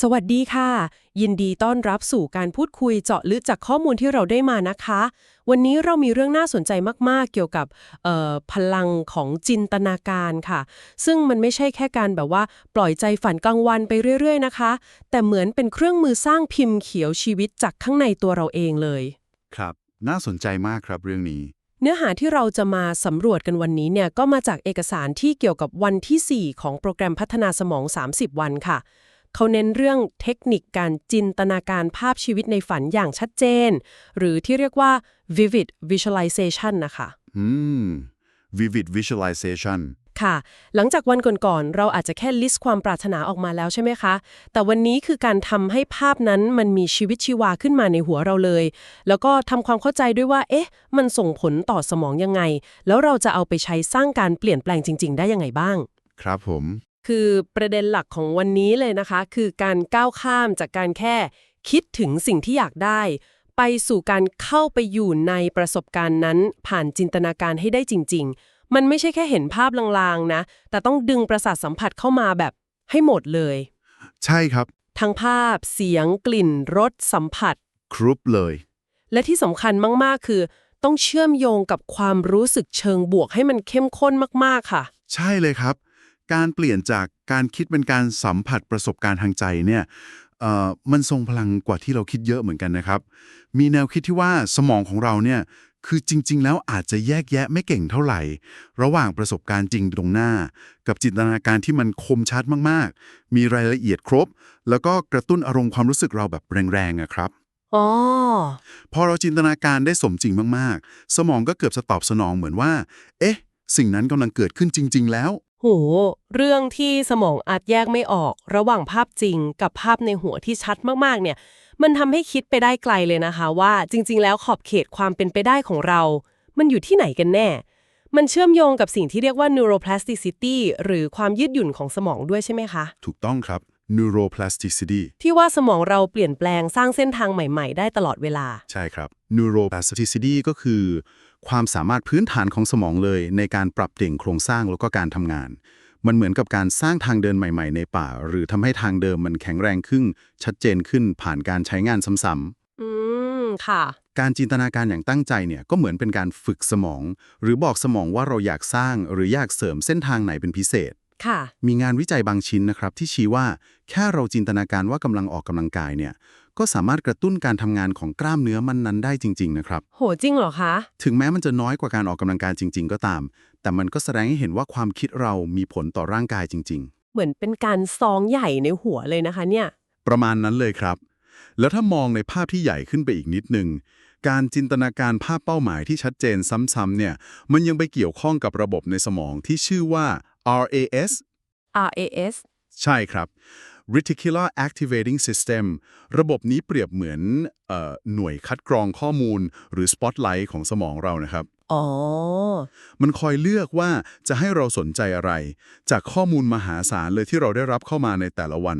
สวัสดีค่ะ ยินดีต้อนรับสู่การพูดคุยเจาะลึกจากข้อมูลที่เราได้มานะคะ วันนี้เรามีเรื่องน่าสนใจมากๆ เกี่ยวกับเอ่อพลังของจินตนาการค่ะ ซึ่งมันไม่ใช่แค่การแบบว่าปล่อยใจฝันกลางวันไปเรื่อย ๆ นะคะ แต่เหมือนเป็นเครื่องมือสร้างพิมพ์เขียวชีวิตจากข้างในตัวเราเองเลย ครับ น่าสนใจมากครับเรื่องนี้ เนื้อหาที่เราจะมาสำรวจกันวันนี้เนี่ยก็มาจากเอกสารที่เกี่ยวกับวันที่ 4 ของโปรแกรมพัฒนาสมอง 30 วันค่ะ เขาเน้นเรื่องเทคนิคการจินตนาการภาพชีวิตในฝันอย่างชัดเจน หรือที่เรียกว่า vivid visualization นะคะอืม vivid visualization ค่ะ หลังจากวันก่อนๆ เราอาจจะแค่ลิสต์ความปรารถนาออกมาแล้วใช่ไหมคะ แต่วันนี้คือการทำให้ภาพนั้นมันมีชีวิตชีวาขึ้นมาในหัวเราเลย แล้วก็ทำความเข้าใจด้วยว่า เอ๊ะ มันส่งผลต่อสมองยังไง แล้วเราจะเอาไปใช้สร้างการเปลี่ยนแปลงจริง ๆ ได้ยังไงบ้าง ครับผม คือประเด็นหลักของวันนี้เลยนะคะ คือการก้าวข้ามจากการแค่คิดถึงสิ่งที่อยากได้ ไปสู่การเข้าไปอยู่ในประสบการณ์นั้น ผ่านจินตนาการให้ได้จริง ๆ มันไม่ใช่แค่เห็นภาพลางๆนะ แต่ต้องดึงประสาทสัมผัสเข้ามาแบบให้หมดเลย ใช่ครับ ทั้งภาพเสียงกลิ่นรสสัมผัส ครุปเลย และที่สำคัญมากๆคือ ต้องเชื่อมโยงกับความรู้สึกเชิงบวกให้มันเข้มข้นมากๆค่ะ ใช่เลยครับ การเปลี่ยนจากการคิดเป็นการสัมผัสประสบการณ์ทางใจเนี่ยเอ่อมันทรงพลังกว่าที่เราคิดเยอะเหมือนกันนะครับ มีแนวคิดที่ว่าสมองของเราเนี่ยคือจริง ๆ แล้วอาจจะแยกแยะไม่เก่งเท่าไหร่ ระหว่างประสบการณ์จริงตรงหน้า กับจินตนาการที่มันคมชัดมากๆ มีรายละเอียดครบ แล้วก็กระตุ้นอารมณ์ความรู้สึกเราแบบแรงๆอะครับอ๋อพอเราจินตนาการได้สมจริงมากๆ สมองก็เกือบจะตอบสนองเหมือนว่า เอ๊ะ สิ่งนั้นกำลังเกิดขึ้นจริง ๆ แล้ว โห เรื่องที่สมองอาจแยกไม่ออก ระหว่างภาพจริงกับภาพในหัวที่ชัดมากๆ เนี่ย มันทำให้คิดไปได้ไกลเลยนะคะ ว่าจริง ๆ แล้วขอบเขตความเป็นไปได้ของเรา มันอยู่ที่ไหนกันแน่ มันเชื่อมโยงกับสิ่งที่เรียกว่า neuroplasticity หรือความยืดหยุ่นของสมองด้วยใช่ไหมคะ ถูกต้องครับ neuroplasticity ที่ว่าสมองเราเปลี่ยนแปลงสร้างเส้นทางใหม่ ๆ ได้ตลอดเวลา ใช่ครับ neuroplasticity ก็คือ ความสามารถพื้นฐานของสมองเลยในการปรับเปลี่ยนโครงสร้างแล้วก็การทำงาน มันเหมือนกับการสร้างทางเดินใหม่ ๆ ในป่า หรือทำให้ทางเดิมมันแข็งแรงขึ้น ชัดเจนขึ้นผ่านการใช้งานซ้ำอืมค่ะๆการจินตนาการอย่างตั้งใจเนี่ยก็เหมือนเป็นการฝึกสมอง หรือบอกสมองว่าเราอยากสร้างหรืออยากเสริมเส้นทางไหนเป็นพิเศษค่ะมีงานวิจัยบางชิ้นนะครับที่ชี้ว่าแค่เราจินตนาการว่ากำลังออกกำลังกายเนี่ย ก็สามารถกระตุ้นการทำงานของกล้ามเนื้อมันนั้นได้จริง ๆ นะครับ โหจริงเหรอคะ ถึงแม้มันจะน้อยกว่าการออกกำลังกายจริง ๆ ก็ตาม แต่มันก็แสดงให้เห็นว่าความคิดเรามีผลต่อร่างกายจริง เหมือนเป็นการซองใหญ่ในหัวเลยนะคะเนี่ย ๆ ประมาณนั้นเลยครับ แล้วถ้ามองในภาพที่ใหญ่ขึ้นไปอีกนิดนึง การจินตนาการภาพเป้าหมายที่ชัดเจนซ้ำๆเนี่ยมันยังไปเกี่ยวข้องกับระบบในสมองที่ชื่อว่า RAS RAS ใช่ครับ Reticular Activating System ระบบนี้เปรียบเหมือนเออหน่วยคัดกรองข้อมูล หรือ Spotlight ของสมองเรานะครับ อ๋อ มันคอยเลือกว่าจะให้เราสนใจอะไร จากข้อมูลมหาศาลเลยที่เราได้รับเข้ามาในแต่ละวัน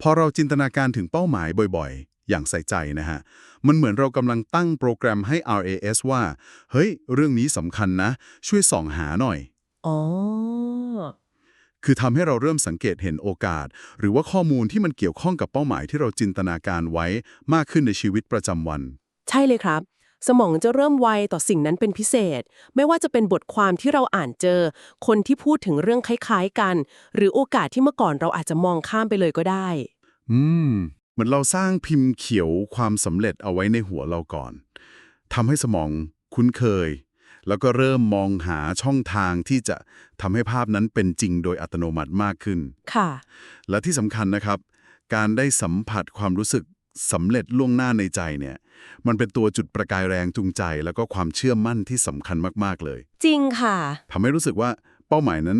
พอเราจินตนาการถึงเป้าหมายบ่อยๆ อย่างใส่ใจนะฮะ มันเหมือนเรากำลังตั้งโปรแกรมให้ RAS ว่า เฮ้ย เรื่องนี้สำคัญนะ ช่วยส่องหาหน่อย อ๋อ คือทำให้เราเริ่มสังเกตเห็นโอกาส หรือว่าข้อมูลที่มันเกี่ยวข้องกับเป้าหมายที่เราจินตนาการไว้มากขึ้นในชีวิตประจำวัน ใช่เลยครับ สมองจะเริ่มไวต่อสิ่งนั้นเป็นพิเศษ ไม่ว่าจะเป็นบทความที่เราอ่านเจอ คนที่พูดถึงเรื่องคล้ายๆกัน หรือโอกาสที่เมื่อก่อนเราอาจจะมองข้ามไปเลยก็ได้ อืม เหมือนเราสร้างพิมพ์เขียวความสำเร็จเอาไว้ในหัวเราก่อนทำให้สมองคุ้นเคย แล้วก็เริ่มมองหาช่องทางที่จะทำให้ภาพนั้นเป็นจริงโดยอัตโนมัติมากขึ้น ค่ะ และที่สำคัญนะครับ การได้สัมผัสความรู้สึกสำเร็จล่วงหน้าในใจเนี่ย มันเป็นตัวจุดประกายแรงจูงใจ แล้วก็ความเชื่อมั่นที่สำคัญมากๆเลยจริงค่ะ ทำให้รู้สึกว่าเป้าหมายนั้น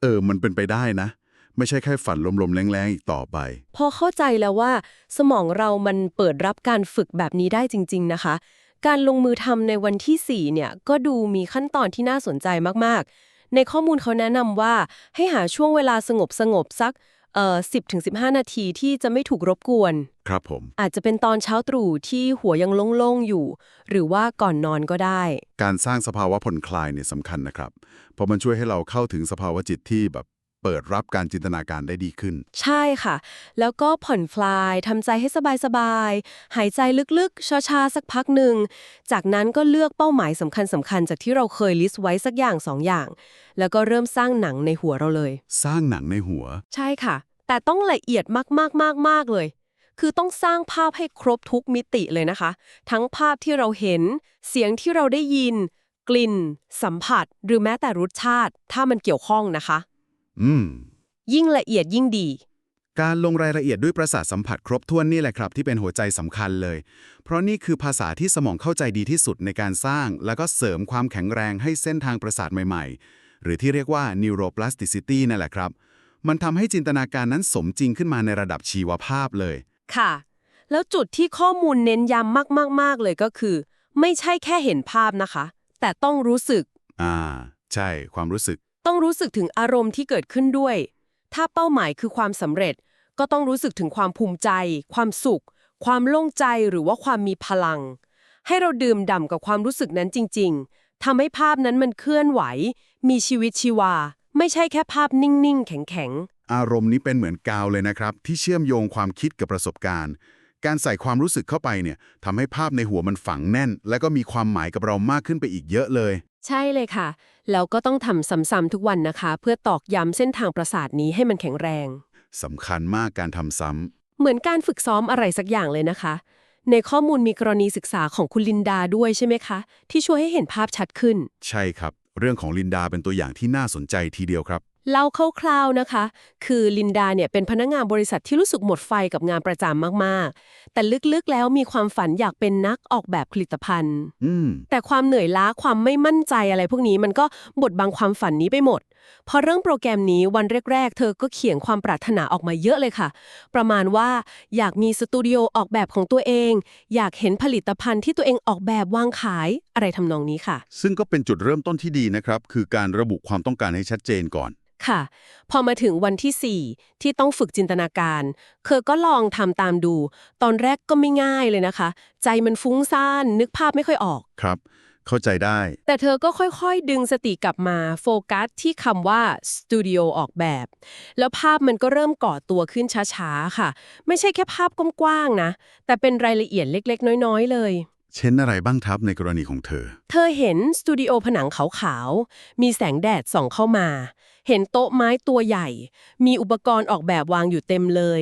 เออ มันเป็นไปได้นะ ไม่ใช่แค่ฝันลมๆแรงๆอีกต่อไป พอเข้าใจแล้วว่า สมองเรามันเปิดรับการฝึกแบบนี้ได้จริง ๆ นะคะ การลงมือทำในวันที่ 4 เนี่ยก็ดูมีขั้นตอนที่น่าสนใจมากๆ ในข้อมูลเขาแนะนำว่าให้หาช่วงเวลาสงบสงบๆสักเอ่อ10-15นาทีที่จะไม่ถูกรบกวน ครับผม อาจจะเป็นตอนเช้าตรู่ที่หัวยังโล่งๆอยู่ หรือว่าก่อนนอนก็ได้ การสร้างสภาวะผ่อนคลายเนี่ยสำคัญนะครับ เพราะมันช่วยให้เราเข้าถึงสภาวะจิตที่แบบ เปิดรับการจินตนาการได้ดีขึ้น ใช่ค่ะ แล้วก็ผ่อนคลายทำใจให้สบายๆ หายใจลึกๆช้าๆสักพักหนึ่ง จากนั้นก็เลือกเป้าหมายสำคัญสำคัญๆจากที่เราเคยลิสต์ไว้สักอย่างสองอย่าง แล้วก็เริ่มสร้างหนังในหัวเราเลย สร้างหนังในหัว ใช่ค่ะ แต่ต้องละเอียดมากๆๆๆเลย คือต้องสร้างภาพให้ครบทุกมิติเลยนะคะ ทั้งภาพที่เราเห็น เสียงที่เราได้ยิน กลิ่น สัมผัส หรือแม้แต่รสชาติ ถ้ามันเกี่ยวข้องนะคะ อืม ยิ่งละเอียดยิ่งดี การลงรายละเอียดด้วยประสาทสัมผัสครบถ้วนนี่แหละครับ ที่เป็นหัวใจสำคัญเลย เพราะนี่คือภาษาที่สมองเข้าใจดีที่สุดในการสร้าง แล้วก็เสริมความแข็งแรงให้เส้นทางประสาทใหม่ๆ หรือที่เรียกว่า neuroplasticity นั่นแหละครับ มันทำให้จินตนาการนั้นสมจริงขึ้นมาในระดับชีวภาพเลย ค่ะ แล้วจุดที่ข้อมูลเน้นย้ำมากๆ ๆ เลยก็คือ ไม่ใช่แค่เห็นภาพนะคะ แต่ต้องรู้สึก อ่า ใช่ ความรู้สึก ต้องรู้สึกถึงอารมณ์ที่เกิดขึ้นด้วย ถ้าเป้าหมายคือความสำเร็จ ก็ต้องรู้สึกถึงความภูมิใจ ความสุข ความโล่งใจหรือว่าความมีพลัง ให้เราดื่มด่ำกับความรู้สึกนั้นจริง ๆทำให้ภาพนั้นมันเคลื่อนไหว มีชีวิตชีวา ไม่ใช่แค่ภาพนิ่งๆ แข็งๆ อารมณ์นี้เป็นเหมือนกาวเลยนะครับ ที่เชื่อมโยงความคิดกับประสบการณ์ การใส่ความรู้สึกเข้าไปเนี่ยทำให้ภาพในหัวมันฝังแน่น และก็มีความหมายกับเรามากขึ้นไปอีกเยอะเลย ใช่เลยค่ะ แล้วก็ต้องทำซ้ำๆทุกวันนะคะ เพื่อตอกย้ำเส้นทางประสาทนี้ให้มันแข็งแรง สำคัญมากการทำซ้ำเหมือนการฝึกซ้อมอะไรสักอย่างเลยนะคะ ในข้อมูลมีกรณีศึกษาของคุณลินดาด้วยใช่ไหมคะ ที่ช่วยให้เห็นภาพชัดขึ้นใช่ครับ เรื่องของลินดาเป็นตัวอย่างที่น่าสนใจทีเดียวครับ เล่าคร่าวๆนะคะ คือลินดาเนี่ยเป็นพนักงานบริษัทที่รู้สึกหมดไฟกับงานประจำมากๆ แต่ลึกๆแล้วมีความฝันอยากเป็นนักออกแบบผลิตภัณฑ์อืมแต่ความเหนื่อยล้าความไม่มั่นใจอะไรพวกนี้มันก็บดบังความฝันนี้ไปหมด พอเรื่องโปรแกรมนี้วันแรก ๆ เธอก็เขียนความปรารถนาออกมาเยอะเลยค่ะ ประมาณว่าอยากมีสตูดิโอออกแบบของตัวเอง อยากเห็นผลิตภัณฑ์ที่ตัวเองออกแบบวางขายอะไรทำนองนี้ค่ะ ซึ่งก็เป็นจุดเริ่มต้นที่ดีนะครับ คือการระบุความต้องการให้ชัดเจนก่อน ค่ะ พอมาถึงวันที่ 4 ที่ต้องฝึกจินตนาการเคอก็ลองทำตามดู ตอนแรกก็ไม่ง่ายเลยนะคะ ใจมันฟุ้งซ่านนึกภาพไม่ค่อยออก ครับ เข้าใจได้ แต่เธอก็ค่อยๆ ดึงสติกลับมาโฟกัสที่คำว่าสตูดิโอออกแบบ แล้วภาพมันก็เริ่มก่อตัวขึ้นช้าๆ ค่ะ ไม่ใช่แค่ภาพกว้างๆนะ แต่เป็นรายละเอียดเล็กๆ น้อยๆ เลย เช่นอะไรบ้างครับในกรณีของเธอ เธอเห็นสตูดิโอผนังขาวๆ มีแสงแดดส่องเข้ามา เห็นโต๊ะไม้ตัวใหญ่ มีอุปกรณ์ออกแบบวางอยู่เต็มเลย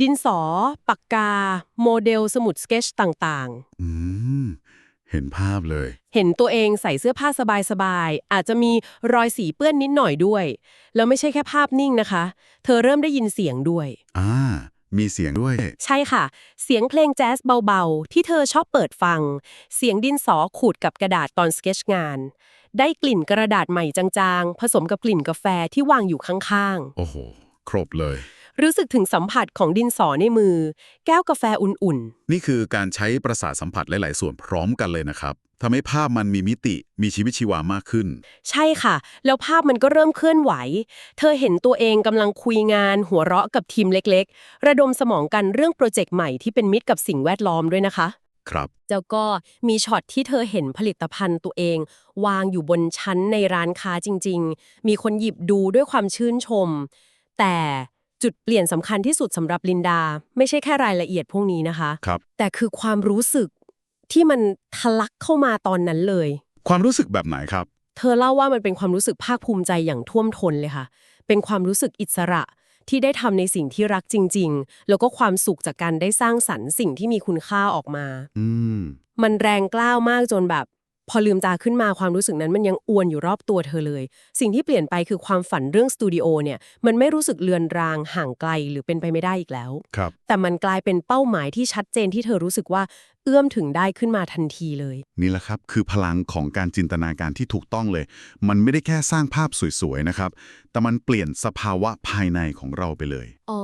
ดินสอ ปากกา โมเดลสมุดสเกจต่างๆ อืม เห็นภาพเลย เห็นตัวเองใส่เสื้อผ้าสบายๆ อาจจะมีรอยสีเปื้อนนิดหน่อยด้วย แล้วไม่ใช่แค่ภาพนิ่งนะคะ เธอเริ่มได้ยินเสียงด้วย อ่า มีเสียงด้วย ใช่ค่ะ เสียงเพลงแจ๊สเบาๆ ที่เธอชอบเปิดฟัง เสียงดินสอขูดกับกระดาษตอนสเก็ตงาน ได้กลิ่นกระดาษใหม่จางๆ ผสมกับกลิ่นกาแฟที่วางอยู่ข้างโอ้โห ครบเลยๆ รู้สึกถึงสัมผัสของดินสอในมือ แก้วกาแฟอุ่นๆนี่คือการใช้ประสาทสัมผัสหลาย ๆ ส่วนพร้อมกันเลยนะครับทำให้ภาพมันมีมิติมีชีวิตชีวามากขึ้นใช่ค่ะ แล้วภาพมันก็เริ่มเคลื่อนไหว เธอเห็นตัวเองกำลังคุยงาน หัวเราะกับทีมเล็กๆ ระดมสมองกันเรื่องโปรเจกต์ใหม่ที่เป็นมิตรกับสิ่งแวดล้อมด้วยนะคะ ครับ แล้วก็มีช็อตที่เธอเห็นผลิตภัณฑ์ตัวเอง วางอยู่บนชั้นในร้านค้าจริง ๆ มีคนหยิบดูด้วยความชื่นชม แต่ จุดเปลี่ยนสำคัญที่สุดสำหรับลินดา ไม่ใช่แค่รายละเอียดพวกนี้นะคะ ครับ แต่คือความรู้สึกที่มันทะลักเข้ามาตอนนั้นเลย ความรู้สึกแบบไหนครับ เธอเล่าว่ามันเป็นความรู้สึกภาคภูมิใจอย่างท่วมท้นเลยค่ะ เป็นความรู้สึกอิสระที่ได้ทำในสิ่งที่รักจริง ๆ แล้วก็ความสุขจากการได้สร้างสรรค์สิ่งที่มีคุณค่าออกมา อืม มันแรงกล้าวมากจนแบบ พอลืมตาขึ้นมาความรู้สึกนั้นมันยังอวนอยู่รอบตัวเธอเลย สิ่งที่เปลี่ยนไปคือความฝันเรื่องสตูดิโอเนี่ยมันไม่รู้สึกเลือนรางห่างไกลหรือเป็นไปไม่ได้อีกแล้ว ครับ แต่มันกลายเป็นเป้าหมายที่ชัดเจนที่เธอรู้สึกว่าเอื้อมถึงได้ขึ้นมาทันทีเลย นี่แหละครับ คือพลังของการจินตนาการที่ถูกต้องเลย มันไม่ได้แค่สร้างภาพสวยๆนะครับ แต่มันเปลี่ยนสภาวะภายในของเราไปเลย อ๋อ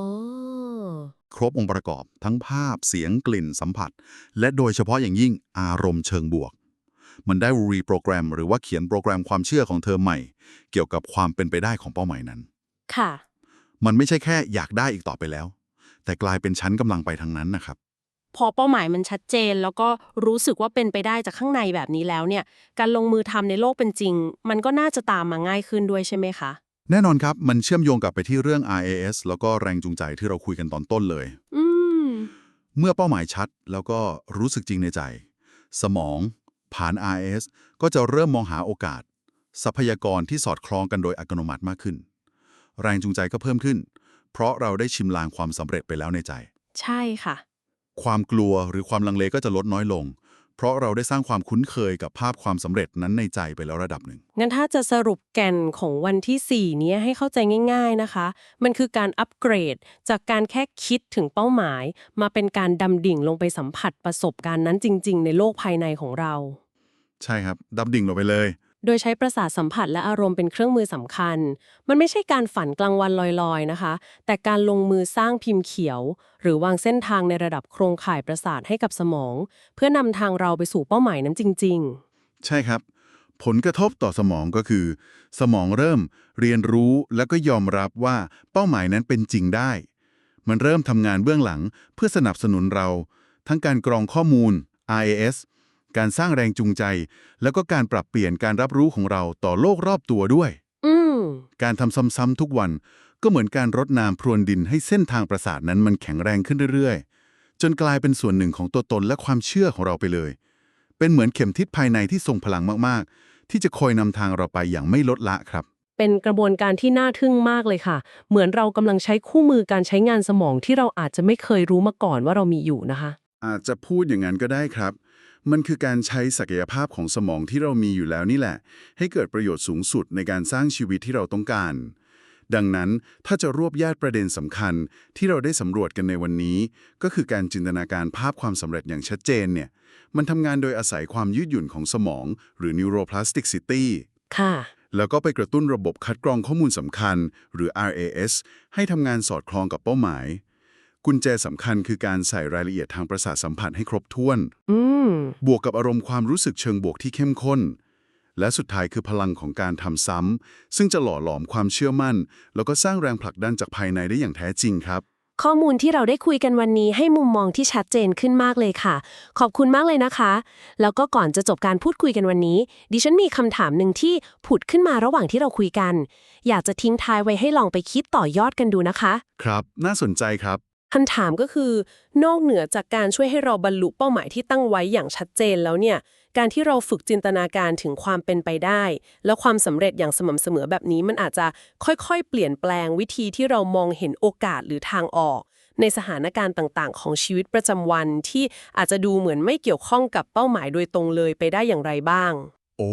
ครบองค์ประกอบทั้งภาพเสียงกลิ่นสัมผัส และโดยเฉพาะอย่างยิ่งอารมณ์เชิงบวก มันได้รีโปรแกรม หรือว่าเขียนโปรแกรมความเชื่อของเธอใหม่ เกี่ยวกับความเป็นไปได้ของเป้าหมายนั้น ค่ะ มันไม่ใช่แค่อยากได้อีกต่อไปแล้ว แต่กลายเป็นชั้นกำลังไปทางนั้นนะครับ พอเป้าหมายมันชัดเจน แล้วก็รู้สึกว่าเป็นไปได้จากข้างในแบบนี้แล้วเนี่ย การลงมือทำในโลกเป็นจริง มันก็น่าจะตามมาง่ายขึ้นด้วยใช่ไหมคะแน่นอนครับ มันเชื่อมโยงกลับไปที่เรื่อง RAS แล้วก็แรงจูงใจที่เราคุยกันตอนต้นเลยอืมเมื่อเป้าหมายชัดแล้วก็รู้สึกจริงในใจ สมอง ผ่าน RS ก็จะเริ่มมองหาโอกาส ทรัพยากรที่สอดคล้องกันโดยอัตโนมัติมากขึ้น แรงจูงใจก็เพิ่มขึ้น เพราะเราได้ชิมลางความสำเร็จไปแล้วในใจ ใช่ค่ะ ความกลัวหรือความลังเลก็จะลดน้อยลง เพราะเราได้สร้างความคุ้นเคยกับภาพความสำเร็จนั้นในใจไปแล้วระดับหนึ่ง งั้นถ้าจะสรุปแก่นของวันที่ 4 เนี้ยให้เข้าใจง่าย ๆนะคะ มันคือการอัปเกรด จากการแค่คิดถึงเป้าหมาย มาเป็นการดำดิ่งลงไปสัมผัสประสบการณ์นั้นจริง ๆ ในโลกภายในของเรา ใช่ครับ ดับดิ่งลงไปเลย โดยใช้ประสาทสัมผัสและอารมณ์เป็นเครื่องมือสำคัญ มันไม่ใช่การฝันกลางวันลอยๆนะคะ แต่การลงมือสร้างพิมพ์เขียว หรือวางเส้นทางในระดับโครงข่ายประสาทให้กับสมอง เพื่อนำทางเราไปสู่เป้าหมายนั้นจริง ๆ ใช่ครับ ผลกระทบต่อสมองก็คือ สมองเริ่มเรียนรู้แล้วก็ยอมรับว่าเป้าหมายนั้นเป็นจริงได้ มันเริ่มทำงานเบื้องหลังเพื่อสนับสนุนเรา ทั้งการกรองข้อมูล RAS การสร้างแรงจูงใจ แล้วก็การปรับเปลี่ยนการรับรู้ของเราต่อโลกรอบตัวด้วยๆอืมการทำซ้ำๆทุกวันก็เหมือนการรดน้ำพรวนดินให้เส้นทางประสาทนั้นมันแข็งแรงขึ้นเรื่อยๆ จนกลายเป็นส่วนหนึ่งของตัวตนและความเชื่อของเราไปเลย เป็นเหมือนเข็มทิศภายในที่ทรงพลังมากๆ ที่จะคอยนำทางเราไปอย่างไม่ลดละครับ เป็นกระบวนการที่น่าทึ่งมากเลยค่ะ เหมือนเรากำลังใช้คู่มือการใช้งานสมองที่เราอาจจะไม่เคยรู้มาก่อนว่าเรามีอยู่นะคะ อาจจะพูดอย่างนั้นก็ได้ครับ มันคือการใช้ศักยภาพของสมองที่เรามีอยู่แล้วนี่แหละ ให้เกิดประโยชน์สูงสุดในการสร้างชีวิตที่เราต้องการ ดังนั้นถ้าจะรวบยาดประเด็นสำคัญที่เราได้สำรวจกันในวันนี้ ก็คือการจินตนาการภาพความสำเร็จอย่างชัดเจนเนี่ย มันทำงานโดยอาศัยความยืดหยุ่นของสมอง หรือ neuroplasticity ค่ะแล้วก็ไปกระตุ้นระบบคัดกรองข้อมูลสำคัญ หรือ RAS ให้ทำงานสอดคล้องกับเป้าหมาย กุญแจสำคัญคือการใส่รายละเอียดทางประสาทสัมผัสให้ครบถ้วนอืมบวกกับอารมณ์ความรู้สึกเชิงบวกที่เข้มข้น และสุดท้ายคือพลังของการทำซ้ำ ซึ่งจะหล่อหลอมความเชื่อมั่น แล้วก็สร้างแรงผลักดันจากภายในได้อย่างแท้จริงครับ ข้อมูลที่เราได้คุยกันวันนี้ให้มุมมองที่ชัดเจนขึ้นมากเลยค่ะ ขอบคุณมากเลยนะคะ แล้วก็ก่อนจะจบการพูดคุยกันวันนี้ ดิฉันมีคำถามหนึ่งที่ผุดขึ้นมาระหว่างที่เราคุยกัน อยากจะทิ้งท้ายไว้ให้ลองไปคิดต่อยอดกันดูนะคะ ครับ น่าสนใจครับ คำถามก็คือนอกเหนือจากการช่วยให้เราบรรลุเป้าหมายที่ตั้งไว้อย่างชัดเจนแล้วเนี่ย การที่เราฝึกจินตนาการถึงความเป็นไปได้ และความสำเร็จอย่างสม่ำเสมอแบบนี้มันอาจจะค่อยๆ เปลี่ยนแปลงวิธีที่เรามองเห็นโอกาสหรือทางออก ในสถานการณ์ต่างๆ ของชีวิตประจำวันที่อาจจะดูเหมือนไม่เกี่ยวข้องกับเป้าหมายโดยตรงเลยไปได้อย่างไรบ้าง โอ้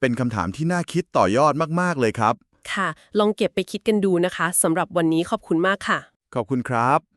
เป็นคำถามที่น่าคิดต่อยอดมากๆเลยครับ ค่ะ ลองเก็บไปคิดกันดูนะคะสำหรับวันนี้ขอบคุณมากค่ะ ขอบคุณครับ